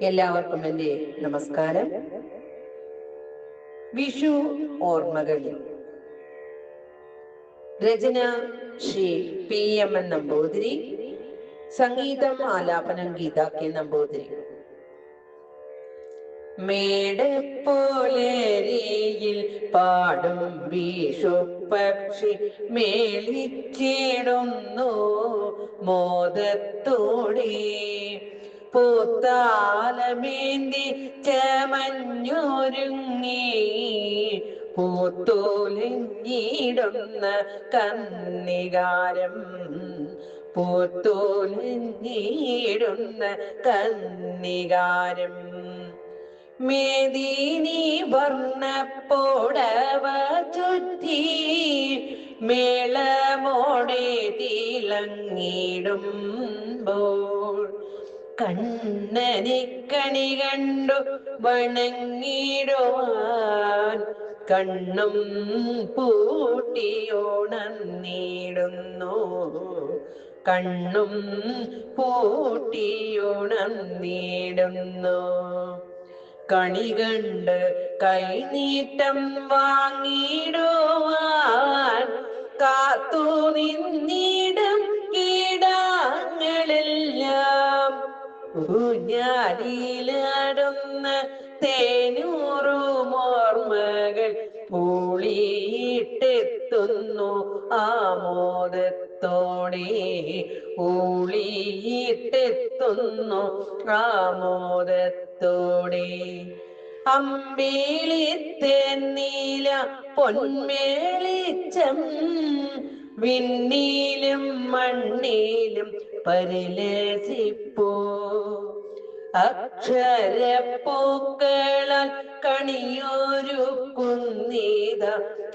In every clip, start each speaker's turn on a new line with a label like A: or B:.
A: എല്ലാവർക്കും എന്റെ നമസ്കാരം. വിഷു ഓർമ്മകളിൽ രചന Sree P M N Namboothiri സംഗീതം ആലാപനം ഗീത കെ നമ്പൂതിരി. മേടപ്പോലേരിയിൽ പാടും വിഷു പക്ഷി മേളിച്ചിടുന്നു മോദത്തോടെ. പൂത്താലമേന്തി ചമഞ്ഞൊരുങ്ങി. പൂത്തോലിഞ്ഞിടുന്ന കന്നികാരം. പൂത്തോലിഞ്ഞിടുന്ന കന്നികാരം. മേദീനി വർണപ്പോടവ ചുറ്റി. മേളമോടെ തിളങ്ങിടുമ്പോൾ കണ്ണനെ കണി കണ്ടു വണങ്ങിടുവാൻ. കണ്ണും പൂട്ടിയോണന്നിടുന്നു. കണ്ണും പൂട്ടിയോണന്നിടുന്നു. കണി കണ്ട് കൈനീട്ടം വാങ്ങിടുവാൻ. കാത്തു നിന്നിടും ഊഞ്ഞാലിലാടുന്ന തേനൂറുമോർമകൾ പൂളിയിട്ടെത്തുന്നു ആമോദത്തോടെ. പൂളിയിട്ടെത്തുന്നു ആമോദത്തോടെ. അമ്പിളിത്തെന്നീല പൊന്മേളിച്ചം വിണ്ണീലും മണ്ണിലും പരിലസിപ്പോ. അക്ഷരപ്പൂക്കളാൽ കണിയൊരു കുന്നീത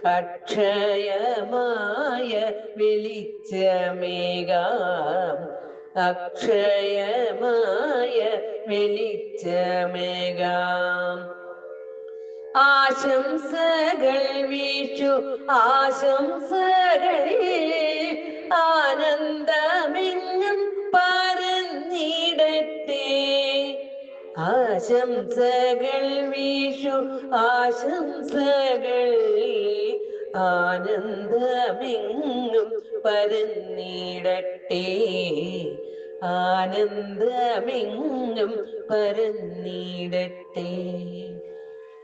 A: അക്ഷയമായ വെളിച്ചമേകാം. അക്ഷയമായ വെളിച്ചമേകാം. ആശംസകൾ വീഷു ആശംസകൾ ആനന്ദമെങ്ങും പറഞ്ഞിടട്ടെ ആശംസകൾ വീഷു ആശംസകൾ ആനന്ദമെങ്ങും പരന്നിടട്ടെ. ആനന്ദമെങ്ങും പരന്നിടട്ടെ.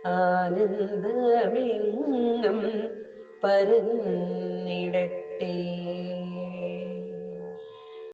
A: ആനന്ദമെങ്ങും പരന്നിടട്ടെ.